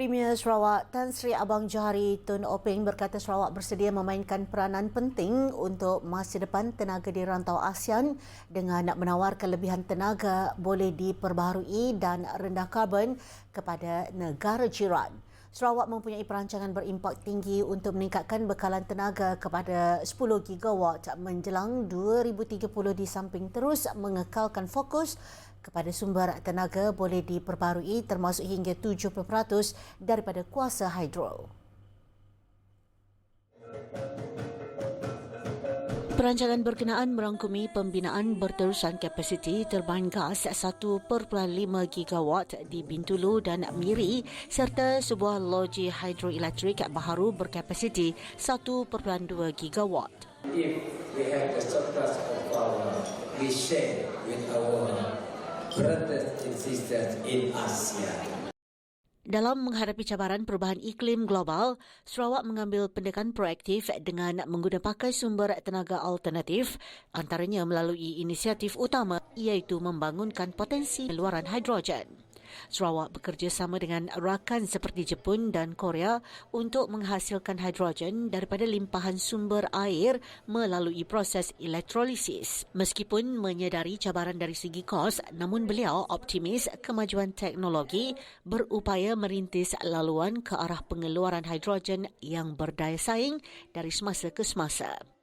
Premier Sarawak Tan Sri Abang Johari Tun Openg berkata Sarawak bersedia memainkan peranan penting untuk masa depan tenaga di rantau ASEAN dengan nak menawar kelebihan tenaga boleh diperbaharui dan rendah karbon kepada negara jiran. Sarawak mempunyai perancangan berimpak tinggi untuk meningkatkan bekalan tenaga kepada 10 gigawatt menjelang 2030 di samping terus mengekalkan fokus kepada sumber tenaga boleh diperbarui termasuk hingga 70% daripada kuasa hidro. Perancangan berkenaan merangkumi pembinaan berterusan kapasiti terbahan gas 1.5 gigawatt di Bintulu dan Miri serta sebuah loji hidroelektrik baharu berkapasiti 1.2 gigawatt. If we have the surplus of power, we share with our brothers and sisters in ASEAN. Dalam menghadapi cabaran perubahan iklim global, Sarawak mengambil pendekatan proaktif dengan menggunakan sumber tenaga alternatif antaranya melalui inisiatif utama iaitu membangunkan potensi luaran hidrogen. Sarawak bekerjasama dengan rakan seperti Jepun dan Korea untuk menghasilkan hidrogen daripada limpahan sumber air melalui proses elektrolisis. Meskipun menyedari cabaran dari segi kos, namun beliau optimis kemajuan teknologi berupaya merintis laluan ke arah pengeluaran hidrogen yang berdaya saing dari semasa ke semasa.